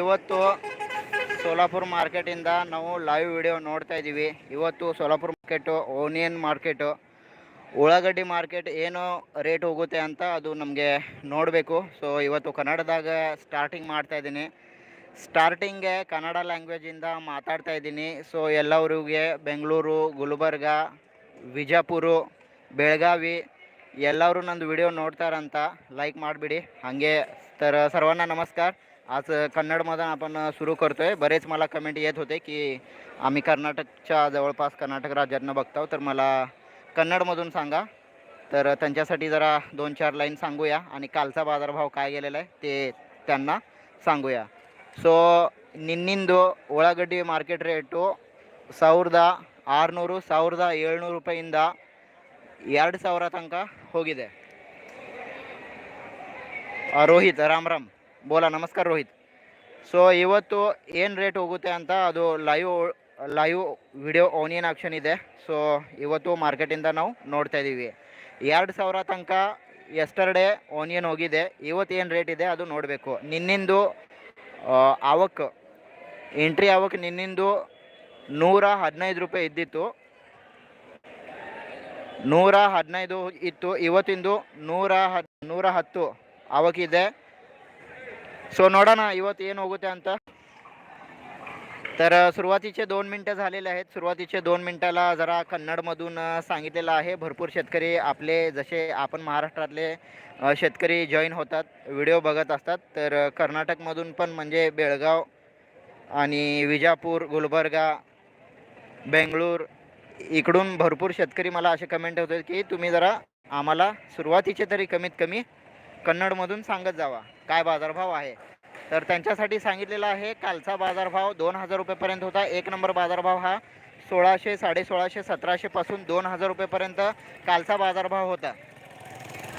ಇವತ್ತು ಸೋಲಾಪುರ ಮಾರ್ಕೆಟಿಂದ ನಾವು live video ನೋಡ್ತಾ ಇದ್ದೀವಿ. ಇವತ್ತು ಸೋಲಾಪುರ ಮಾರ್ಕೆಟು ಓನಿಯನ್ ಮಾರ್ಕೆಟು ಉಳ್ಳಾಗಡ್ಡಿ ಮಾರ್ಕೆಟ್ ಏನು ರೇಟ್ ಹೋಗುತ್ತೆ ಅಂತ ಅದು ನಮಗೆ ನೋಡಬೇಕು. ಸೊ ಇವತ್ತು ಕನ್ನಡದಾಗ ಸ್ಟಾರ್ಟಿಂಗ್ ಮಾಡ್ತಾ ಇದ್ದೀನಿ. ಸ್ಟಾರ್ಟಿಂಗೆ ಕನ್ನಡ ಲ್ಯಾಂಗ್ವೇಜಿಂದ ಮಾತಾಡ್ತಾ ಇದ್ದೀನಿ. ಸೊ ಎಲ್ಲವ್ರಿಗೆ ಬೆಂಗಳೂರು, ಗುಲ್ಬರ್ಗ, ವಿಜಾಪುರ, ಬೆಳಗಾವಿ ಎಲ್ಲರೂ ನಂದು ವಿಡಿಯೋ ನೋಡ್ತಾರಂತ ಲೈಕ್ ಮಾಡಿಬಿಡಿ. ಹಾಗೆ ಸರ್ ಸರ್ವಣ್ಣ ನಮಸ್ಕಾರ. आज कन्नडमधून आपण सुरू करतो आहे बरेच मला कमेंट येत होते की आम्ही कर्नाटकच्या जवळपास कर्नाटक राज्यातनं बघतो तर मला कन्नडमधून सांगा तर त्यांच्यासाठी जरा दोन चार लाईन सांगूया आणि कालचा बाजारभाव काय गेलेला आहे ते त्यांना सांगूया ಸೊ ನಿನ್ನಿಂದು ಉಳ್ಳಾಗಡ್ಡಿ ಮಾರ್ಕೆಟ್ ರೇಟು ಸಾವಿರದ ಆರುನೂರು ಸಾವಿರದ ಏಳ್ನೂರು ರೂಪಾಯಿಂದ ಎರಡು ಸಾವಿರ ತನಕ ಹೋಗಿದೆ ಆ, ರೋಹಿತ್ ರಾಮ್ ರಾಮ್ ಬೋಲಾ, ನಮಸ್ಕಾರ ರೋಹಿತ್. ಸೊ ಇವತ್ತು ಏನು ರೇಟ್ ಹೋಗುತ್ತೆ ಅಂತ ಅದು live live video onion auction ಇದೆ. ಸೊ ಇವತ್ತು ಮಾರ್ಕೆಟಿಂದ ನಾವು ನೋಡ್ತಾ ಇದ್ದೀವಿ ಎರಡು ಸಾವಿರ ತನಕ ಎಸ್ಟರ್ಡೇ ಓನಿಯನ್ ಹೋಗಿದೆ. ಇವತ್ತು ಏನು ರೇಟ್ ಇದೆ ಅದು ನೋಡಬೇಕು. ನಿನ್ನಿಂದು ಅವಕ್ ಎಂಟ್ರಿ ಅವಕ್ ನಿನ್ನಿಂದು ನೂರ ಹದಿನೈದು ರೂಪಾಯಿ ಇದ್ದಿತ್ತು. ನೂರ ಹದಿನೈದು ಇತ್ತು. ಇವತ್ತಿಂದು ನೂರ ಹ ನೂರ ಹತ್ತು ಅವಕ್ಕಿದೆ सो नोडा ना ಇವತ್ತು ಏನು ಹೋಗುತ್ತೆ ಅಂತ तर सुरुवातीचे दोन मिनटं झालेले आहेत सुरुवातीचे दोन मिनटाला जरा कन्नडमधून अ, सांगितलेलं आहे भरपूर शेतकरी आपले जसे आपण महाराष्ट्रातले अ, शेतकरी जॉईन होतात व्हिडिओ बघत असतात तर अ, कर्नाटकमधून पण म्हणजे बेळगाव आणि विजापूर गुलबर्गा बेंगळूर इकडून भरपूर शेतकरी मला असे कमेंट होते की तुम्ही जरा आम्हाला सुरुवातीचे तरी कमीत कमी कन्नडमधून सांगत जावा. काय बाजारभाव आहे? तर त्यांच्यासाठी सांगितलेला आहे कालचा बाजारभाव दोन हजार रुपयेपर्यंत होता. एक नंबर बाजारभाव हा सोळाशे साडेसोळाशे सतराशेपासून दोन हजार रुपयेपर्यंत कालचा बाजारभाव होता.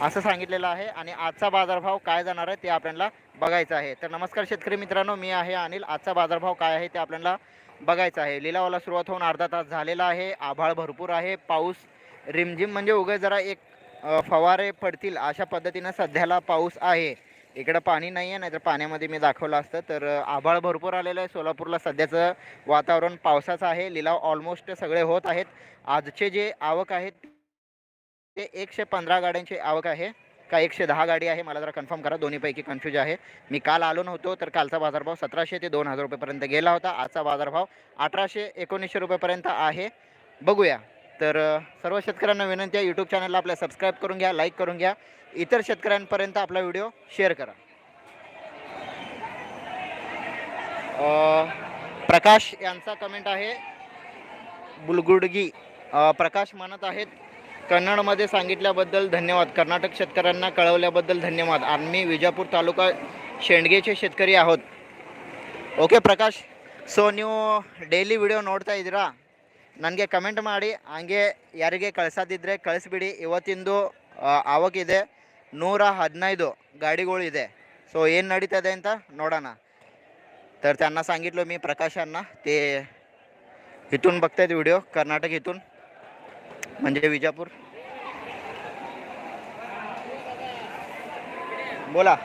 असं सांगितलेलं आहे आणि आजचा बाजारभाव काय जाणार आहे ते आपल्याला बघायचं आहे. तर नमस्कार शेतकरी मित्रांनो मी आहे अनिल. आजचा बाजारभाव काय आहे ते आपल्याला बघायचं आहे. लिलावाला सुरुवात होऊन अर्धा तास झालेला आहे. आभाळ भरपूर आहे. पाऊस रिमझिम म्हणजे उगे जरा एक फवारे पडतील अशा पद्धतीनं सध्याला पाऊस आहे. इकडं पाणी नाही आहे नाहीतर पाण्यामध्ये मी दाखवलं असतं. तर आभाळ भरपूर आलेलं आहे. सोलापूरला सध्याचं वातावरण पावसाचं आहे. लिलाव ऑलमोस्ट सगळे होत आहेत. आजचे जे आवक आहेत ते एकशे पंधरा गाड्यांची आवक आहे. का एकशे दहा गाडी आहे मला जरा कन्फर्म करा. दोन्हीपैकी कन्फ्यूज आहे. मी काल आलो नव्हतो तर कालचा बाजारभाव सतराशे ते दोन हजार रुपयेपर्यंत गेला होता. आजचा बाजारभाव अठराशे एकोणीसशे रुपयेपर्यंत आहे. बघूया. तर अ, सर्व शेतकऱ्यांना विनंती आहे यूट्यूब चॅनलला आपल्या सबस्क्राईब करून घ्या लाईक करून घ्या इतर शेतकऱ्यांपर्यंत आपला व्हिडिओ शेअर करा अ, प्रकाश यांचा कमेंट आहे बुलगुडगी अ, प्रकाश म्हणत आहेत कन्नडमध्ये सांगितल्याबद्दल धन्यवाद कर्नाटक शेतकऱ्यांना कळवल्याबद्दल धन्यवाद आम्ही विजापूर तालुका शेंडगेचे शेतकरी आहोत ಓಕೆ ಪ್ರಕಾಶ್ ಸೊ ನೀವು ಡೈಲಿ ವಿಡಿಯೋ ನೋಡ್ತಾ ಇದ್ದೀರಾ ನನಗೆ ಕಮೆಂಟ್ ಮಾಡಿ ಹಂಗೆ ಯಾರಿಗೆ ಕಳಿಸೋದಿದ್ದರೆ ಕಳಿಸ್ಬಿಡಿ. ಇವತ್ತಿಂದು ಆವಾಗಿದೆ ನೂರ ಹದಿನೈದು ಗಾಡಿಗಳಿದೆ. ಸೊ ಏನು ನಡೀತದೆ ಅಂತ ನೋಡೋಣ. ತರ್ತೆ ಅನ್ನ ಸಾಂಗಿಟ್ಲು ಮೀ ಪ್ರಕಾಶ್ ಅನ್ನ ತೇ ಇಟ್ಟುನ್ ಬಗ್ತಾಯಿದ್ದು ವಿಡಿಯೋ ಕರ್ನಾಟಕ ಇಟ್ಟುನ್ ಮಂಜೆ ವಿಜಾಪುರ್. ಬೋಲಾ?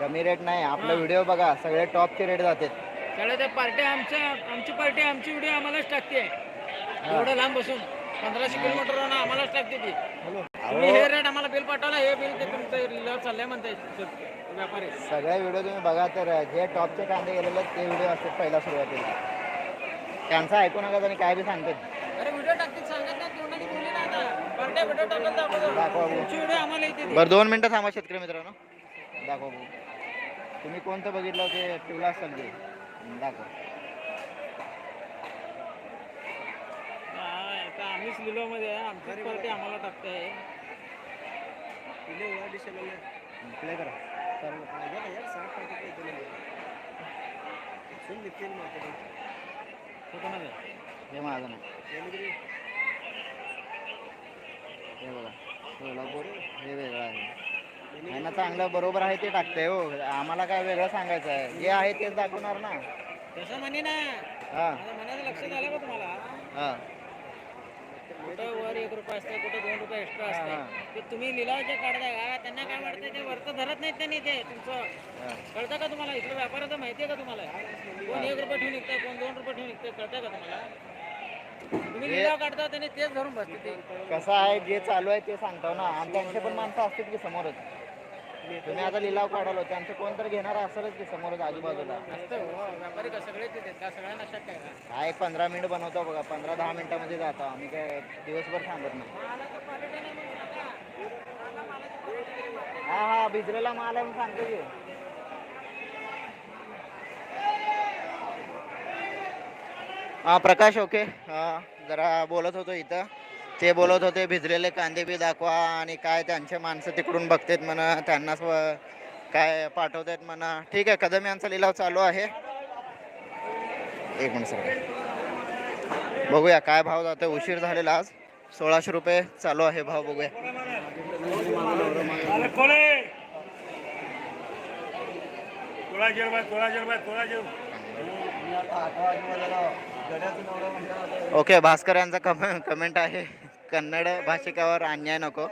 ಕಮ್ಮಿ ರೇಟ್ ನಾ ಆಪ್ಲೆ ವಿಡಿಯೋ ಬಗ್ಗೆ ಸಗಳೇ ಟಾಪ್ ತಿ ರೇಟ್ ಆತೈತೆ सगळं ते पार्टी आमच्या आमची पार्टी आमची व्हिडिओ आम्हालाच टाकते. एवढं लांब बसून पंधराशे किलोमीटर आम्हालाच टाकते ती. तुम्ही हे रेट आम्हाला बिल पाठवला हे बिल ते तुमचं चाललंय म्हणताय व्यापारी. सगळे व्हिडिओ तुम्ही बघा तर जे टॉपचे कांदे गेलेले ते व्हिडिओ असतात पहिला सुरुवातीला. त्यांचं ऐकू नका आणि काय बी सांगतात. अरे व्हिडिओ टाकते सांगत ना तोंडाने बोलले ना आता. पार्ट्या व्हिडिओ टाकत दाखवतो. दाखवा. तुमची व्हिडिओ आम्हाला येते. बरं दोन मिनटं थांबा शेतकरी मित्रांनो. दाखवा तुम्ही कोणतं बघितलं ते ठेवलं असेल ते दाखवा आता आम्हीच लिलो मध्ये आहे. आमचीच पार्टी आम्हाला टाकते प्ले करा. सर्व हे माझं नाही. हे बघा. सोलापूर हे वेगळं आहे. नाही ना चांगलं बरोबर आहे ते टाकतंय हो. आम्हाला काय वेगळं सांगायचं आहे. जे आहे तेच दाखवणार ना. तसं म्हणे ना. हां. माझ्या मनाचं लक्षात आलं का तुम्हाला. हां. कुठं वर एक रुपये असते कुठं दोन रुपये एक्स्ट्रा असते ते तुम्ही लिलाव जे काढताय. का त्यांना काय ते वरतं धरत नाहीत त्यांनी ते. तुमचं. कळतं का तुम्हाला? इथलं व्यापाराचं माहिती आहे का तुम्हाला? कोण एक रुपये ठेवून निघतंय कोण दोन रुपये ठेवून निघतंय कळतंय का तुम्हाला? तुम्ही लिलाव काढता त्यांनी तेच धरून बसते ते. कसं आहे जे चालू आहे ते सांगतो ना. आणि त्यांचे पण माणसं असतील की समोरच. तुम्ही आता लिलाव काढालो त्यांचं कोण तर घेणार असेलच की समोरच आजूबाजूला. हो. व्यापारी का सगळेच देतात का? सगळ्यांना शक्य आहे का? हा एक पंधरा मिनिट बनवतो बघा. पंधरा दहा मिनिटामध्ये जातो. आम्ही काय दिवसभर थांबत नाही. हा हा भिजलेला माल आहे म्हणून सांगतो की. हा प्रकाश ओके. हा जरा बोलत होतो इथं. ते बोलत होते भिजलेले कांदे बी दाखवा आणि काय त्यांचे माणसं तिकडून बघतात म्हणा त्यांना स्व- काय पाठवतात म्हणा. ठीक आहे कदम यांचा लिलाव चालू आहे. एक मिनिट सर. बघूया काय भाव जातोय. उशीर झालेला आज. सोळाशे रुपये चालू आहे भाव बघूया. ओके भास्कर यांचा कम कमेंट आहे. कन्नड भाषिकावर अन्याय नको.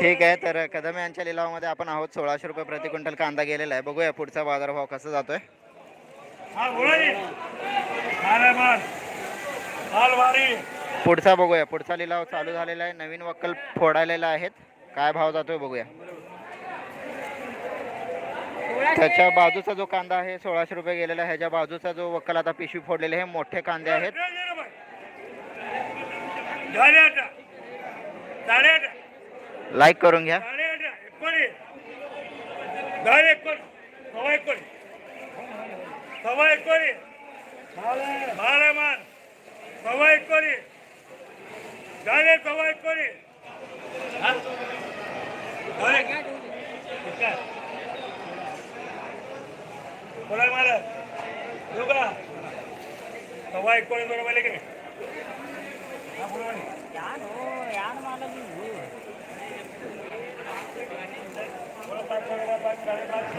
ठीक आहे तर कदम यांच्या लिलावामध्ये आपण आहोत. सोळाशे रुपये प्रति क्विंटल कांदा गेलेला आहे. बघूया पुढचा बाजारभाव कसा जातोय. हा आहे पुढचा बघूया. पुढचा लिलाव चालू झालेला आहे. नवीन वक्कल फोडालेला आहेत. काय भाव जातोय बघूया. त्याच्या बाजूचा जो कांदा आहे सोळाशे रुपये गेलेला आहे. ह्याच्या बाजूचा जो वक्कल आता पिशवी फोडलेले हे मोठे कांदे आहेत अठराशे रुपये झाले अठरा साडे अठरा लाईक करून घ्या. हा? सव्वा एकोणीस. बरोबर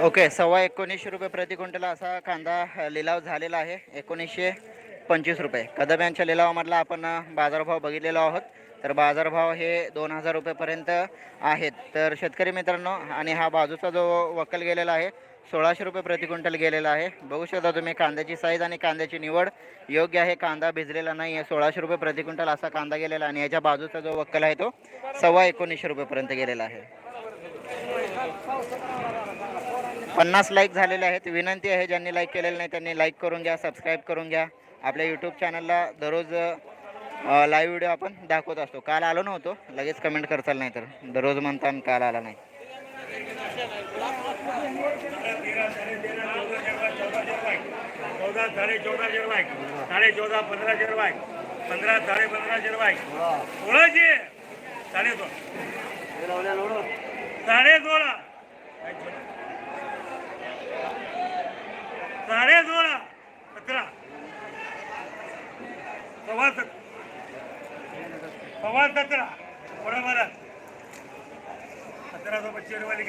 ओके सव्वा एकोणीसशे रुपये प्रति क्विंटल असा कांदा लिलाव झालेला आहे. एकोणीसशे पंचवीस रुपये. कदम यांच्या लिलावामधला आपण बाजारभाव बघितलेलो आहोत. तर बाजारभाव हे दोन हजार रुपयेपर्यंत आहेत. तर शेतकरी मित्रांनो आणि हा बाजूचा जो वकल गेलेला आहे सोळाशे रुपये प्रति क्विंटल गेलेला आहे. बघू शकता तुम्ही कांद्याची साईज आणि कांद्याची निवड. योग्य आहे कांदा भिजलेला नाही आहे सोळाशे रुपये प्रति क्विंटल असा कांदा गेलेला आणि याच्या बाजूचा जो वक्कल आहे तो सव्वा एकोणीसशे रुपयेपर्यंत गेलेला आहे. पन्नास लाईक झालेले आहेत. विनंती आहे ज्यांनी लाईक केलेलं नाही त्यांनी लाईक करून घ्या सबस्क्राईब करून घ्या. आपल्या यूट्यूब चॅनलला दररोज लाईव्ह व्हिडिओ आपण दाखवत असतो. काल आलो नव्हतो. लगेच कमेंट करताल नाही तर दररोज म्हणता आणि काल आला नाही. चौदा साडे चौदा रुपये साडे चौदा पंधराशे रुपये पंधरा साडे पंधराशे रुपये सोळाशे साडे सोळा साडे सोळा साडे सोळा सतरा सव्वा सत सव्वा सतरा बरोबर सतरा सौ पच्चीस रुपये लिखे सतरा सौ पच्चीस अ,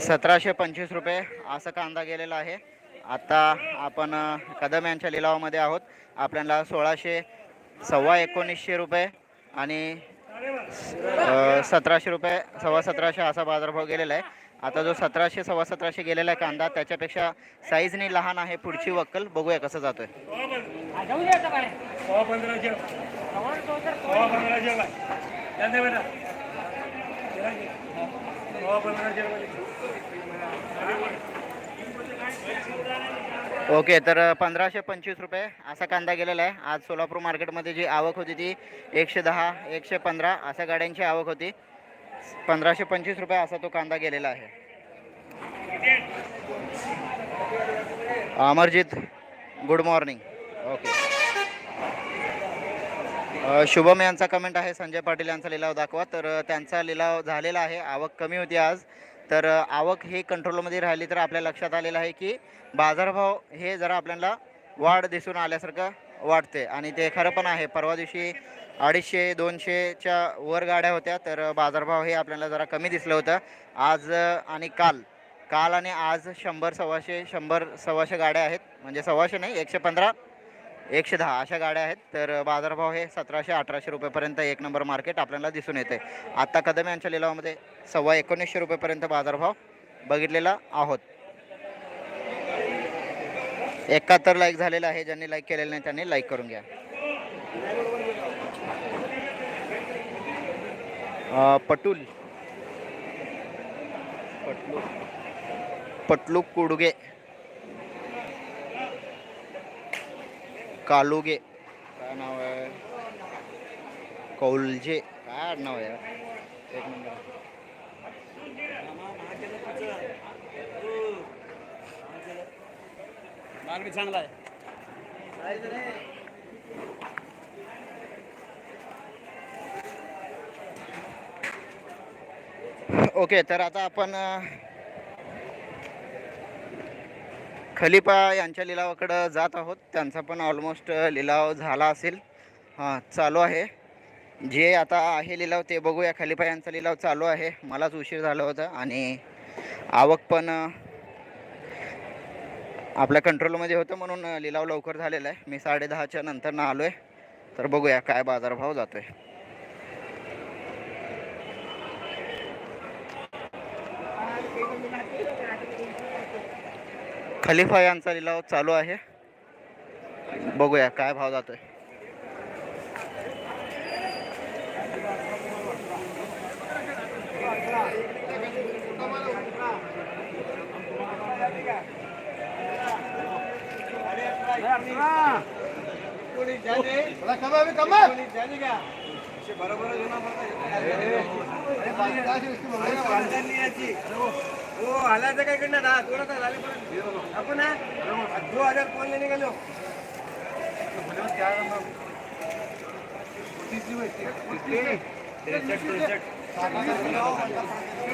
सतराशे पंचवीस रुपये असा कांदा गेलेला आहे. आता आपण कदम यांच्या लिलावामध्ये आहोत. आपल्याला सोळाशे सव्वा एकोणीसशे रुपये आणि सतराशे रुपये सव्वा सतराशे असा बाजारभाव गेलेला आहे. आता जो सतराशे सव्वा सतराशे गेलेला आहे कांदा त्याच्यापेक्षा साईजनी लहान आहे पुढची वक्कल. बघूया कसं जातोय. आहे पंधरा बेटा ओके तर पंधराशे पंचवीस रुपये असा कांदा गेलेला आहे. आज सोलापूर मार्केटमध्ये जी आवक होती ती एकशे दहा एकशे पंधरा अशा गाड्यांची आवक होती. पंधराशे पंचवीस रुपये असा तो कांदा गेलेला आहे. Amarjit good morning. Okay. Shubham यांचा कमेंट आहे संजय पाटील यांचा लिलाव दाखवा. तर त्यांचा लिलाव झालेला आहे. आवक कमी होती आज. तर आवक ही कंट्रोलमध्ये राहिली तर आपल्या लक्षात आलेलं आहे की बाजारभाव हे जरा आपल्याला वाढ दिसून आल्यासारखं वाटते आणि ते खरं पण आहे. परवा दिवशी अडीचशे दोनशेच्या वर गाड्या होत्या. तर बाजारभाव हे आपल्याला जरा कमी दिसलं होतं. आज आणि काल. काल आणि आज शंभर सव्वाशे शंभर सव्वाशे गाड्या आहेत. म्हणजे सव्वाशे नाही एकशे पंधरा एकशे दहा अशा गाड्या आहेत. तर बाजारभाव हे सतराशे अठराशे रुपयेपर्यंत एक नंबर मार्केट आपल्याला दिसून येते. आत्ता कदम यांच्या लिलावामध्ये सव्वा एकोणीसशे रुपयेपर्यंत बाजारभाव बघितलेला आहोत. एकाहत्तर लाईक झालेला आहे. ज्यांनी लाईक केलेलं नाही त्यांनी लाईक करून घ्या. पटूल. पटलू. पटलू कुडगे. कालुगे। काय नाव आहे? कौलजे। काय नाव आहे? एक नंबर चांगला आहे. ओके तर आता आपण खलिफा यांच्या लिलावाकडं जात आहोत. त्यांचा पण ऑलमोस्ट लिलाव झाला असेल. हां चालू आहे. जे आता आहे लिलाव ते बघूया. खलिफा यांचा लिलाव चालू आहे. मलाच उशीर झाला होता आणि आवक पण आपल्या कंट्रोलमध्ये होतं म्हणून लिलाव लवकर झालेला आहे. मी साडेदहाच्या नंतर ना आलो आहे तर बघूया काय बाजारभाव जातो आहे खलिफा यांचा लिलाव चालू आहे बघूया काय भाव जातोय हो काय झाले पण. आपण दो हजार निघालो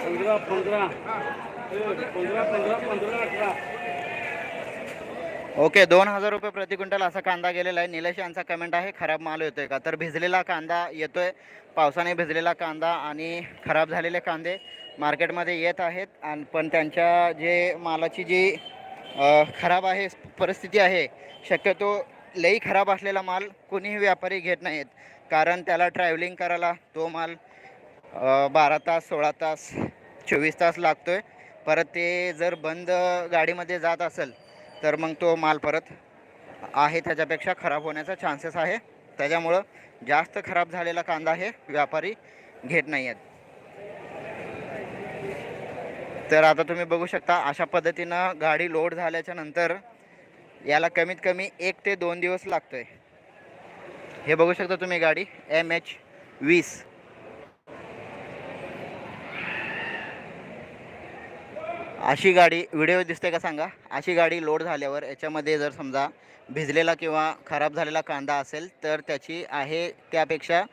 पंधरा पंधरा पंधरा पंधरा पंधरा अठरा ओके दोन हजार रुपये प्रति क्विंटल असा कांदा गेलेला आहे. निलेश यांचा कमेंट आहे खराब माल येतोय का? तर भिजलेला कांदा येतोय. पावसाने भिजलेला कांदा आणि खराब झालेले कांदे. मार्केटमध्ये येत आहेत आणि पण त्यांच्या जे मालाची जी खराब आहे परिस्थिती आहे शक्यतो लई खराब असलेला माल कोणीही व्यापारी घेत नाहीत. कारण त्याला ट्रॅव्हलिंग करायला तो माल बारा तास सोळा तास चोवीस तास लागतो आहे परत ते जर बंद गाडीमध्ये जात असेल तर मग तो माल परत आहे त्याच्यापेक्षा खराब होण्याचा चान्सेस आहे. त्याच्यामुळं जास्त खराब झालेला कांदा हे व्यापारी घेत नाही आहेत तर आता तुम्ही बघू शकता अशा पद्धतीनं गाडी लोड झाल्याच्यानंतर याला कमीत कमी एक ते दोन दिवस लागतोय. हे बघू शकता तुम्ही गाडी एम एच वीस. अशी गाडी व्हिडिओ दिसते का सांगा? अशी गाडी लोड झाल्यावर याच्यामध्ये जर समजा भिजलेला किंवा खराब झालेला कांदा असेल तर त्याची आहे त्यापेक्षा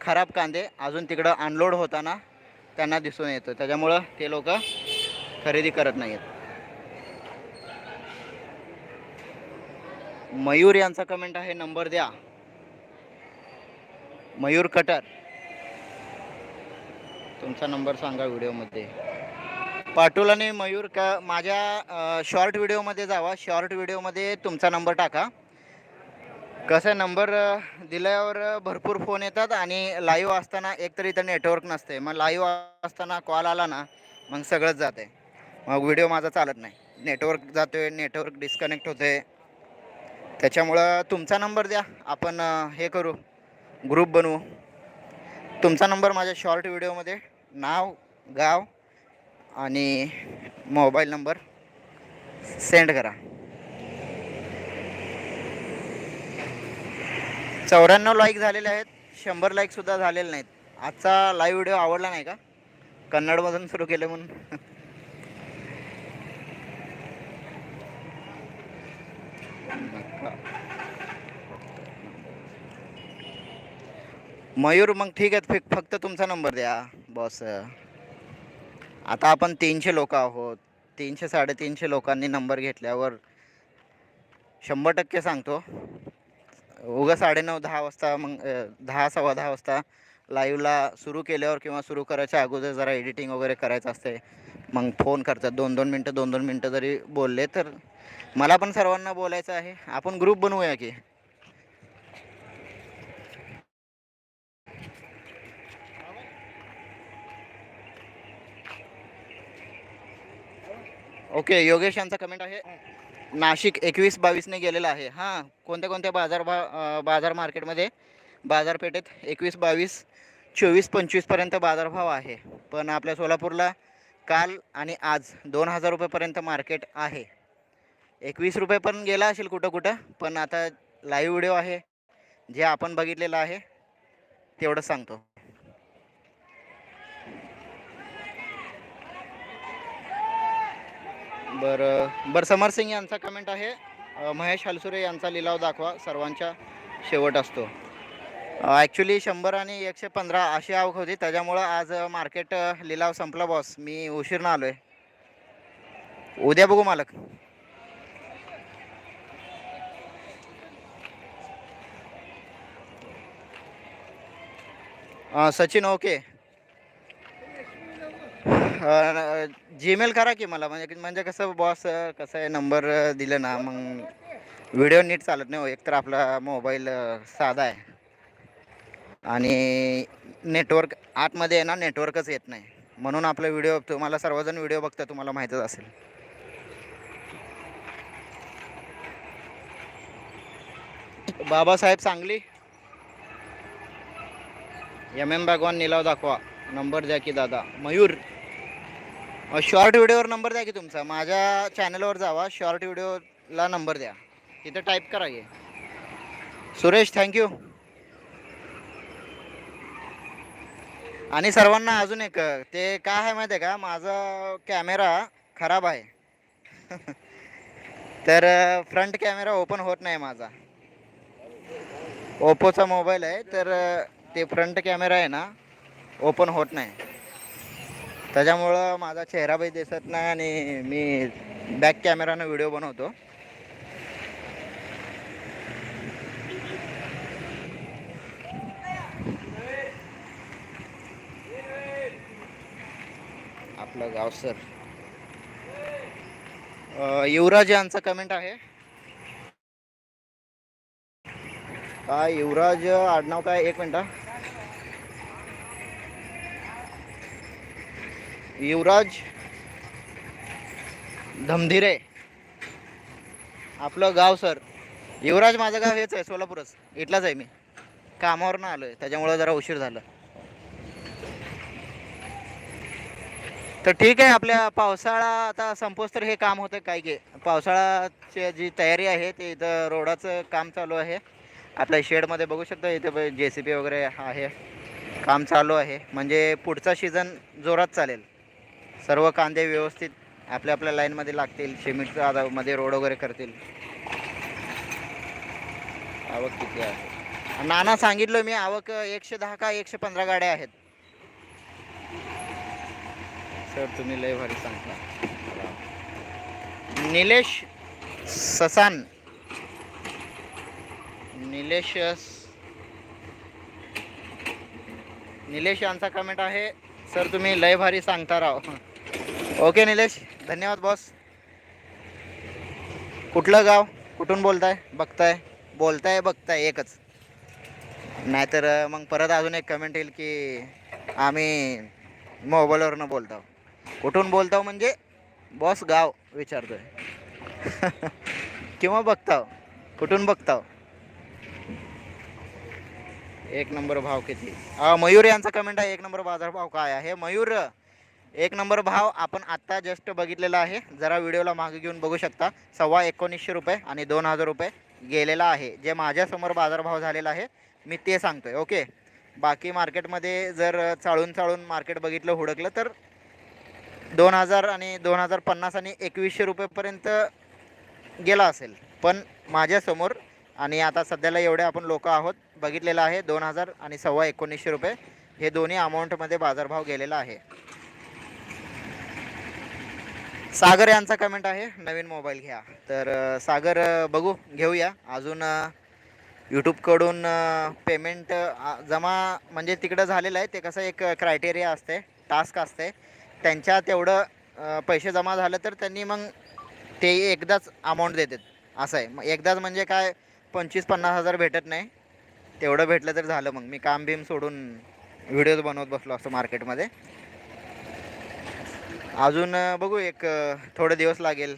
खराब कांदे अजून तिकडं अनलोड होताना त्यांना दिसून येतं त्याच्यामुळं ते लोक खरेदी करत नाही आहेत मयूर यांचा कमेंट आहे नंबर द्या. मयूर कटर. तुमचा नंबर सांगा व्हिडिओमध्ये पाटोल आणि मयूर का माझ्या शॉर्ट व्हिडिओमध्ये जावा. शॉर्ट व्हिडिओमध्ये तुमचा नंबर टाका. कसं आहे नंबर दिल्यावर भरपूर फोन येतात आणि लाईव्ह असताना एकतरी इथं नेटवर्क नसते. मग लाईव्ह असताना कॉल आला ना मग सगळंच जाते. मग व्हिडिओ माझा चालत नाही. नेटवर्क जातो आहे नेटवर्क डिस्कनेक्ट होते त्याच्यामुळं तुमचा नंबर द्या. आपण हे करू. ग्रुप बनवू. तुमचा नंबर माझ्या शॉर्ट व्हिडिओमध्ये नाव गाव आणि मोबाईल नंबर सेंड करा. चौऱ्याण्णव लाईक झालेले आहेत. शंभर लाईकसुद्धा झालेले नाहीत. आजचा लाईव्ह व्हिडिओ आवडला नाही का? कन्नडमधून सुरू केलं म्हणून. मयूर मग ठीक आहे फिक फक्त तुमचा नंबर द्या बॉस आता आपण तीनशे लोक आहोत. तीनशे साडेतीनशे लोकांनी नंबर घेतल्यावर शंभर टक्के सांगतो. उगा साडेनऊ दहा वाजता मग दहा सव्वा दहा वाजता लाईव्हला सुरू केल्यावर किंवा सुरू करायच्या अगोदर जरा एडिटिंग वगैरे करायचं असते मग फोन करतात दोन दोन मिनटं दोन दोन मिनटं जरी बोलले तर मला पण सर्वांना बोलायचं आहे. आपण ग्रुप बनवूया की. ओके योगेश यांचा कमेंट आहे. नाशिक एकवीस बावीसने गेलेला आहे. हां कोणत्या कोणत्या बाजार भा बाजार मार्केटमध्ये? बाजारपेठेत एकवीस बावीस चोवीस पंचवीसपर्यंत बाजारभाव आहे. पण आपल्या सोलापूरला काल आणि आज दोन हजार रुपयेपर्यंत मार्केट आहे. एकवीस रुपये पण गेला असेल कुठं कुठं पण आता लाईव्ह व्हिडिओ आहे. जे आपण बघितलेलं आहे तेवढं सांगतो. बरं बरं समर सिंग यांचा कमेंट आहे. महेश हलसुरे यांचा लिलाव दाखवा सर्वांच्या शेवट असतो. ॲक्च्युली शंभर आणि एकशे पंधरा अशी आवक होती त्याच्यामुळं आज मार्केट लिलाव संपला बॉस मी उशीरनं आलो आहे उद्या बघू मालक. सचिन ओके जीमेल करा की मला म्हणजे म्हणजे कसं बॉस कसं आहे नंबर दिलं ना मग व्हिडिओ नीट चालत नाही हो एकतर आपला मोबाईल साधा आहे आणि नेटवर्क आतमध्ये आहे ना नेटवर्कच येत नाही म्हणून आपला व्हिडिओ तुम्हाला सर्वजण व्हिडिओ बघता तुम्हाला माहीतच असेल बाबासाहेब सांगली एम एम भगवान निलाव दाखवा. नंबर द्या की दादा. मयूर. शॉर्ट व्हिडिओवर नंबर द्या की तुमचा. माझ्या चॅनलवर जावा. शॉर्ट व्हिडिओला नंबर द्या. तिथं टाईप करा की. सुरेश थँक्यू आणि सर्वांना अजून एक ते काय आहे माहिती आहे का? माझा कॅमेरा खराब आहे. तर फ्रंट कॅमेरा ओपन होत नाही माझा. ओप्पोचा मोबाईल आहे. तर ते फ्रंट कॅमेरा आहे ना ओपन होत नाही. त्याच्यामुळं माझा चेहरा बी दिसत नाही आणि मी बॅक कॅमेरानं व्हिडिओ बनवतो. आपलं गाव सर. युवराज यांचा कमेंट आहे. काय युवराज आडनाव काय? एक मिनटं. युवराज धमधिरे. आपलं गाव सर. युवराज माझं गाव हेच आहे सोलापूरच. इथलाच आहे मी. कामावरनं आलो आहे त्याच्यामुळं जरा उशीर झालं. तर ठीक आहे आपल्या पावसाळा आता संपोस तर हे काम होतं काय की पावसाळ्याची जी तयारी आहे ते इथं रोडाचं काम चालू आहे. आपल्या शेडमध्ये बघू शकता इथे जे सी बी वगैरे आहे काम चालू आहे. म्हणजे पुढचा सीझन जोरात चालेल. सर्व कांदे व्यवस्थित आपल्या आपल्या लाईनमध्ये लागतील. सिमेंटच्या आधामध्ये रोड वगैरे करतील. आवक किती आहे? नाना सांगितलं मी आवक एकशे दहा का एकशे पंधरा गाड्या आहेत. सर तुम्ही लय भारी सांगता. निलेश ससान. निलेश निलेश यांचा कमेंट आहे. सर तुम्ही लय भारी सांगता राव. ओके निलेश धन्यवाद बॉस कुठलं गाव? कुठून बोलताय? बघताय? बोलताय बघताय एकच. नाहीतर मग परत अजून एक कमेंट येईल की आम्ही मोबाईलवरनं बोलतो. कुठून बोलतो म्हणजे बॉस गाव विचारतोय. किंवा बघताव. कुठून बघताव? एक नंबर भाव किती? मयूर यांचा कमेंट आहे एक नंबर बाजार भाव काय आहे? मयूर! एक नंबर भाव आपण आत्ता जस्ट बघितलेला आहे. जरा व्हिडिओला मागे घेऊन बघू शकता. सव्वा एकोणीसशे रुपये आणि दोन हजार रुपये गेलेला आहे. जे माझ्यासमोर बाजारभाव झालेला आहे मी ते सांगतो आहे ओके? बाकी मार्केटमध्ये जर चाळून चाळून मार्केट बघितलं हुडकलं तर दोन हजार आणि दोन हजार पन्नास आणि एकवीसशे रुपयेपर्यंत गेला असेल. पण माझ्यासमोर आणि आता सध्याला एवढे आपण लोक आहोत बघितलेलं आहे दोन हजार आणि सव्वा एकोणीसशे रुपये हे दोन्ही अमाऊंटमध्ये बाजारभाव गेलेला आहे. सागर यांचा कमेंट आहे नवीन मोबाईल घ्या. तर सागर बघू घेऊया. अजून यूट्यूबकडून पेमेंट जमा म्हणजे तिकडं झालेलं आहे. ते कसं एक क्रायटेरिया असते टास्क असते. त्यांच्या तेवढं पैसे जमा झालं तर त्यांनी मग ते एकदाच अमाऊंट देतात. असं आहे. मग एकदाच म्हणजे काय पंचवीस पन्नास हजार भेटत नाही. तेवढं भेटलं तर झालं मग. मी काम भीम सोडून व्हिडिओज बनवत बसलो असतो मार्केटमध्ये अजून बघू एक थोडे दिवस लागेल.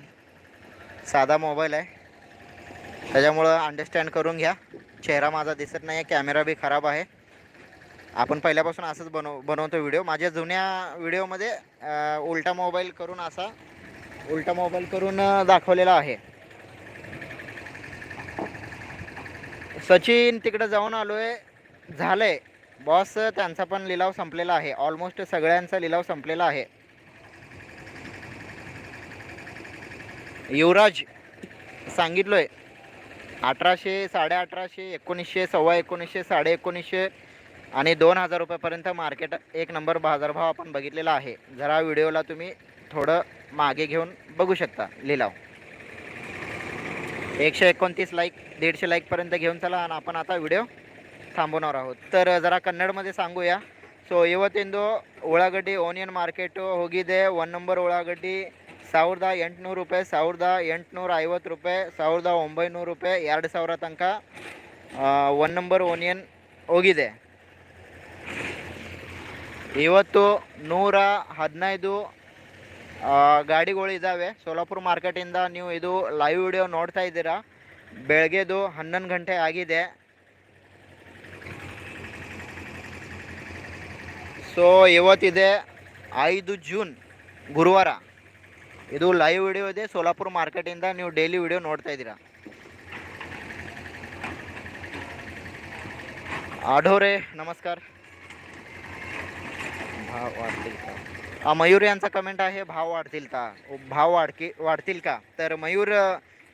साधा मोबाईल आहे. त्याच्यामुळं अंडरस्टँड करून घ्या. चेहरा माझा दिसत नाही आहे कॅमेरा बी खराब आहे. आपण पहिल्यापासून असंच बनव बनवतो व्हिडिओ माझ्या जुन्या व्हिडिओमध्ये उलटा मोबाईल करून असा उलटा मोबाईल करून दाखवलेला आहे. सचिन तिकडं जाऊन आलो आहे झालं आहे बॉस त्यांचा पण लिलाव संपलेला आहे. ऑलमोस्ट सगळ्यांचा लिलाव संपलेला आहे. युवराज सांगितलोय अठराशे साडे अठराशे एकोणीसशे सव्वा एकोणीसशे साडे एकोणीसशे आणि दोन हजार रुपयापर्यंत मार्केट एक नंबर बाजारभाव आपण बघितलेला आहे जरा व्हिडिओला तुम्ही थोडं मागे घेऊन बघू शकता लिलाव एकशे एकोणतीस लाईक दीडशे लाईकपर्यंत घेऊन चला आणि आपण आता व्हिडिओ थांबवणार आहोत तर जरा कन्नडमध्ये सांगूया ಸೊ ಇವತ್ತಿಂದು ಉಳ್ಳಾಗಡ್ಡಿ ಓನಿಯನ್ ಮಾರ್ಕೆಟು ಹೋಗಿದೆ ಒನ್ ನಂಬರ್ ಉಳ್ಳಾಗಡ್ಡಿ ಸಾವಿರದ ಎಂಟುನೂರು ರೂಪಾಯಿ, ಸಾವಿರದ ಎಂಟುನೂರ ಐವತ್ತು ರೂಪಾಯಿ, ಸಾವಿರದ ಒಂಬೈನೂರು ರೂಪಾಯಿ, ಎರಡು ಸಾವಿರ ತನಕ ಒನ್ ನಂಬರ್ ಓನಿಯನ್ ಹೋಗಿದೆ. ಇವತ್ತು ನೂರ ಹದಿನೈದು ಗಾಡಿಗಳಿದ್ದಾವೆ ಸೋಲಾಪುರ ಮಾರ್ಕೆಟಿಂದ ನೀವು ಇದು ಲೈವ್ ವಿಡಿಯೋ ನೋಡ್ತಾ ಇದ್ದೀರಾ. ಬೆಳಗ್ಗೆದು ಹನ್ನೊಂದು ಗಂಟೆ ಆಗಿದೆ. ಸೊ ಇವತ್ತಿದೆ ಐದು ಜೂನ್, ಗುರುವಾರ. ಇದು ಲೈವ್ ವಿಡಿಯೋ ಇದೆ ಸೋಲಾಪುರ ಮಾರ್ಕೆಟಿಂದ ನೀವು ಡೈಲಿ ವಿಡಿಯೋ ನೋಡ್ತಾ ಇದ್ದೀರಾ आढोरे नमस्कार भाव वाढतील का हा, मयूर यांचा कमेंट आहे भाव वाढतील का भाव वाढकी वाढतील का तर मयूर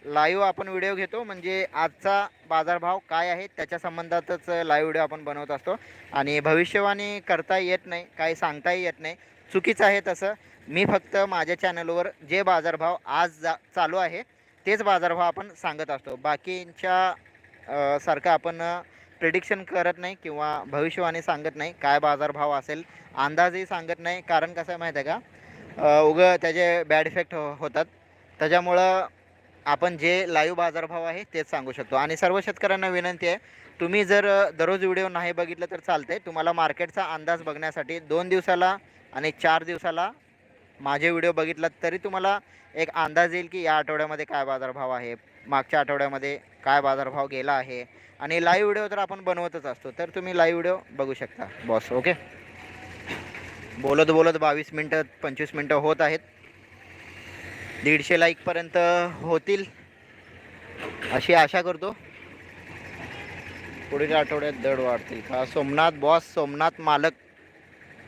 लाईव्ह आपण व्हिडिओ घेतो म्हणजे आजचा बाजारभाव काय आहे त्याच्या संबंधातच लाईव्ह व्हिडिओ आपण बनवत असतो आणि भविष्यवाणी करता येत नाही काही सांगताही येत नाही चुकीचं आहे तसं. मी फक्त माझ्या चॅनलवर जे बाजारभाव आज जा चालू आहे तेच बाजारभाव आपण सांगत असतो. बाकींच्या सारखं आपण प्रिडिक्शन करत नाही किंवा भविष्यवाणी सांगत नाही काय बाजारभाव असेल अंदाजही सांगत नाही. कारण कसं आहे माहीत आहे का? उगं त्याचे बॅड इफेक्ट हो होतात. त्याच्यामुळं आपण जे लाईव्ह बाजारभाव आहे तेच सांगू शकतो. आणि सर्व शेतकऱ्यांना विनंती आहे तुम्ही जर दररोज व्हिडिओ नाही बघितलं तर चालते तुम्हाला मार्केटचा अंदाज बघण्यासाठी दोन दिवसाला आणि चार दिवसाला माझे व्हिडिओ बघितलात तरी तुम्हाला एक अंदाज येईल की या आठवड्यामध्ये काय बाजारभाव आहे मागच्या आठवड्यामध्ये काय बाजारभाव गेला आहे. आणि लाईव्ह व्हिडिओ तर आपण बनवतच असतो तर तुम्ही लाईव्ह व्हिडिओ बघू शकता बॉस ओके बोलत बोलत बावीस मिनटं पंचवीस मिनटं होत आहेत. दीडशे लाईकपर्यंत होतील अशी आशा करतो. पुढील आठवड्यात दड वाढतील. का सोमनाथ बॉस सोमनाथ मालक.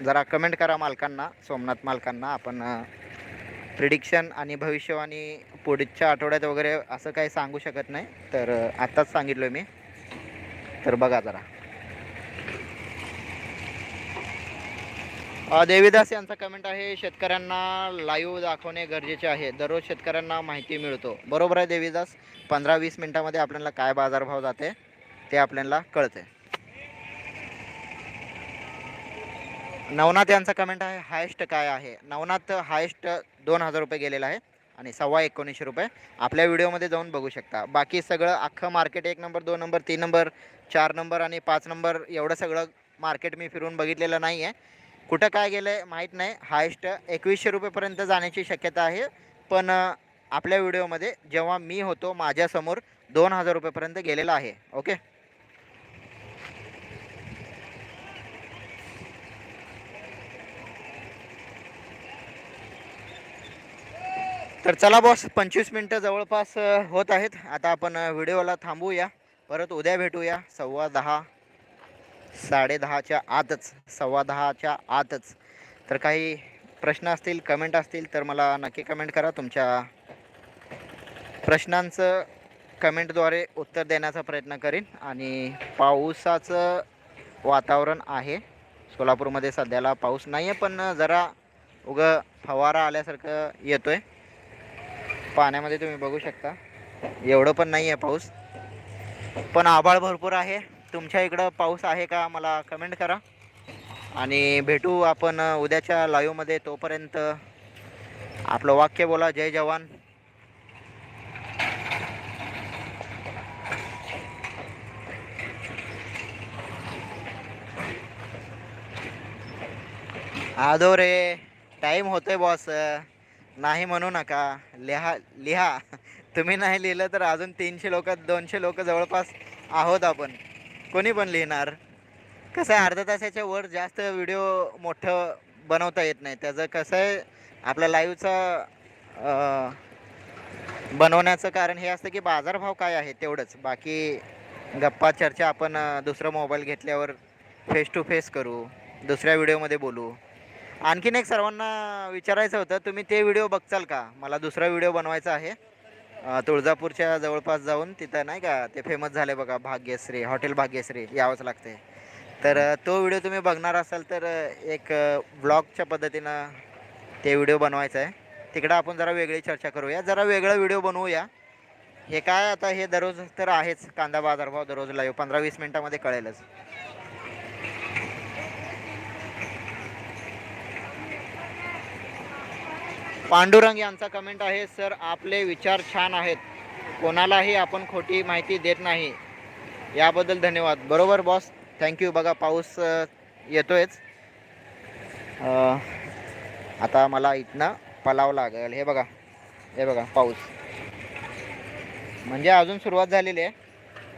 जरा कमेंट करा मालकांना सोमनाथ मालकांना. आपण प्रिडिक्शन आणि भविष्यवाणी पुढच्या आठवड्यात वगैरे असं काही सांगू शकत नाही. तर आत्ताच सांगितलं मी. तर बघा जरा. देवीदास यांचा कमेंट आहे शेतकऱ्यांना लाईव्ह दाखवणे गरजेचे आहे. दररोज शेतकऱ्यांना माहिती मिळतो. बरोबर आहे देवीदास? पंधरा वीस मिनटामध्ये आपल्याला काय बाजारभाव जाते ते आपल्याला कळते. नवनाथ यांचा कमेंट आहे हायेस्ट काय आहे? नवनाथ हायेस्ट दोन हजार रुपये गेलेला आहे आणि सव्वा एकोणीसशे रुपये. आपल्या व्हिडिओमध्ये जाऊन बघू शकता. बाकी सगळं अख्खं मार्केट एक नंबर दोन नंबर तीन नंबर चार नंबर आणि पाच नंबर एवढं सगळं मार्केट मी फिरून बघितलेलं नाही आहे कुठं काय गेलं आहे माहीत नाही. हायेस्ट एकवीसशे रुपयेपर्यंत जाण्याची शक्यता आहे. पण आपल्या व्हिडिओमध्ये जेव्हा मी होतो माझ्यासमोर दोन हजार रुपयेपर्यंत गेलेला आहे. ओके तर चला बॉस पंचवीस मिनटं जवळपास होत आहेत. आता आपण व्हिडिओला थांबूया. परत उद्या भेटूया. सव्वा दहा साडे दहाच्या आतच. सव्वा दहाच्या आतच. तर काही प्रश्न असतील कमेंट असतील तर मला नक्की कमेंट करा. तुमच्या प्रश्नांचं कमेंटद्वारे उत्तर देण्याचा प्रयत्न करीन. आणि पावसाचं वातावरण आहे. सोलापूरमध्ये सध्याला पाऊस नाही आहे पण जरा उगं फवारा आल्यासारखं येतो आहे पाण्यामध्ये तुम्ही बघू शकता. एवढं पण नाही आहे पाऊस. पण आभाळ भरपूर आहे. तुमच्या इकडं पाऊस आहे का मला कमेंट करा. आणि भेटू आपण उद्याच्या लाईव्हमध्ये तोपर्यंत आपलं वाक्य बोला. जय जवान. आदो रे टाईम होतोय बॉस नाही म्हणू नका. लिहा लिहा. तुम्ही नाही लिहिलं तर अजून तीनशे लोक दोनशे लोक जवळपास आहोत आपण. कोणी पण लिहिणार. कसं आहे अर्ध्या तासाच्या वर जास्त व्हिडिओ मोठं बनवता येत नाही. त्याचं कसं आहे आपल्या लाईव्हचं बनवण्याचं कारण हे असतं की बाजारभाव काय आहे तेवढंच. बाकी गप्पा चर्चा आपण दुसरं मोबाईल घेतल्यावर फेस टू फेस करू. दुसऱ्या व्हिडिओमध्ये बोलू. आणखीन एक सर्वांना विचारायचं होतं तुम्ही ते व्हिडिओ बघचाल का? मला दुसरा व्हिडिओ बनवायचा आहे. तुळजापूरच्या जवळपास जाऊन तिथं नाही का ते फेमस झाले बघा भाग्यश्री हॉटेल भाग्यश्री यावंच लागते तर तो व्हिडिओ तुम्ही बघणार असाल तर एक ब्लॉगच्या पद्धतीनं ते व्हिडिओ बनवायचा आहे. तिकडं आपण जरा वेगळी चर्चा करूया. जरा वेगळा व्हिडिओ बनवूया. हे काय आता हे दररोज तर आहेच कांदा बाजारभाव दररोज लाईव्ह पंधरा वीस मिनटामध्ये कळेलच. पांडुरंग यांचा कमेंट आहे सर आपले विचार छान आहेत. कोणालाही आपण खोटी माहिती देत नाही. याबद्दल धन्यवाद. बरोबर बॉस थँक्यू बघा पाऊस येतोयच. आता मला इथनं पलाव लागेल. हे बघा हे बघा पाऊस. म्हणजे अजून सुरुवात झालेली आहे.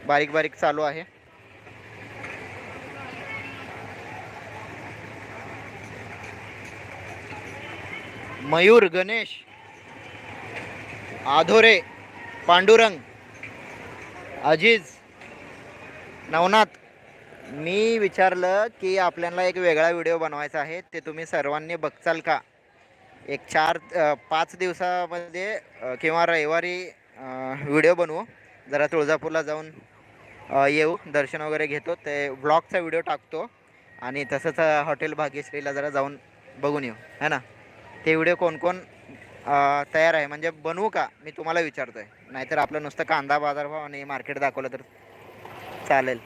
बारीक बारीक चालू आहे. मयूर गणेश आधोरे पांडुरंग अजीज नवनाथ. मी विचारलं की आपल्याला एक वेगळा व्हिडिओ बनवायचा आहे ते तुम्ही सर्वांनी बघचाल का? एक चार पाच दिवसामध्ये किंवा रविवारी व्हिडिओ बनवू. जरा तुळजापूरला जाऊन येऊ दर्शन वगैरे घेतो. ते ब्लॉगचा व्हिडिओ टाकतो आणि तसंच हॉटेल भाग्यश्रीला जरा जाऊन बघून येऊ. है ना? ते व्हिडिओ कोण कोण तयार आहे? म्हणजे बनवू का? मी तुम्हाला विचारतोय. नाहीतर आपलं नुसतं कांदा बाजारभाव आणि मार्केट दाखवलं तर चालेल.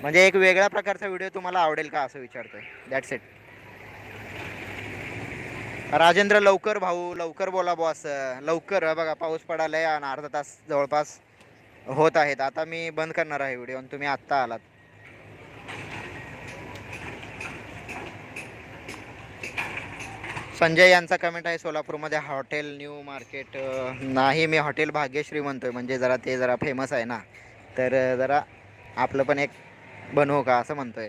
म्हणजे एक वेगळ्या प्रकारचा व्हिडिओ तुम्हाला आवडेल का असं विचारतोय. दॅट्स इट राजेंद्र लवकर भाऊ लवकर बोला बॉस लवकर बघा पाऊस पडालाय आणि अर्धा तास जवळपास होत आहेत. आता मी बंद करणार आहे व्हिडिओ आणि तुम्ही आत्ता आलात. संजय यांचा कमेंट आहे सोलापूरमध्ये हॉटेल न्यू मार्केट नाही मी हॉटेल भाग्यश्री म्हणतो आहे म्हणजे जरा ते जरा फेमस आहे ना. तर जरा आपलं पण एक बनवू का असं म्हणतोय.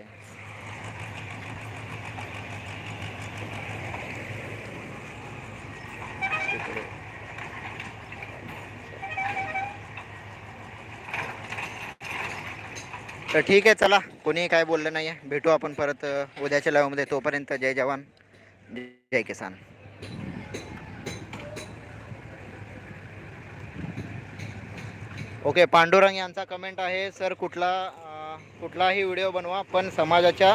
तर ठीक आहे चला. कोणी काय बोललं नाही आहे भेटू आपण परत उद्याच्या लाईव्हमध्ये तोपर्यंत जय जवान. जय किसान. ओके पांडुरंग यांचा कमेंट आहे सर कुठला कुठलाही व्हिडिओ बनवा पण समाजाच्या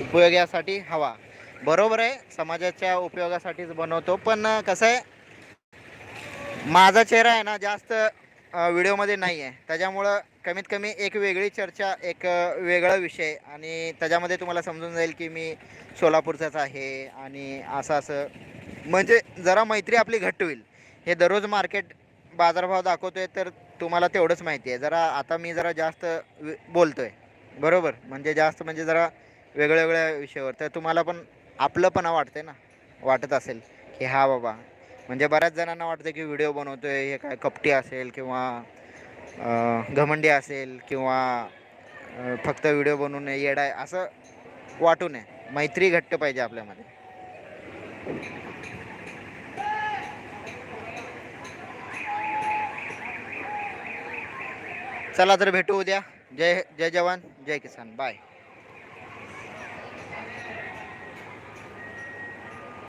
उपयोगासाठी हवा. बरोबर आहे समाजाच्या उपयोगासाठीच बनवतो पण कसं आहे माझा चेहरा आहे ना जास्त व्हिडिओमध्ये नाही आहे. त्याच्यामुळं कमीत कमी एक वेगळी चर्चा एक वेगळा विषय आणि त्याच्यामध्ये तुम्हाला समजून जाईल की मी सोलापूरचाच आहे आणि असं असं. म्हणजे जरा मैत्री आपली घट्ट होईल. हे दररोज मार्केट बाजारभाव दाखवतोय तर तुम्हाला तेवढंच माहिती आहे. जरा आता मी जरा जास्त वि- बोलतोय. बरोबर? म्हणजे जास्त म्हणजे जरा वेगळ्या वेगळ्या विषयावर. तर तुम्हाला पण आपलंपणा वाटते ना? वाटत असेल की हा बाबा म्हणजे बऱ्याच जणांना वाटतं की व्हिडिओ बनवतोय हे काय कपटी असेल किंवा घमंडी असेल किंवा फक्त व्हिडिओ बनवून येडा आहे असं वाटू नये. मैत्री घट्ट पाहिजे आपल्यामध्ये. चला तर भेटू उद्या. जय जय जवान जय किसान. बाय.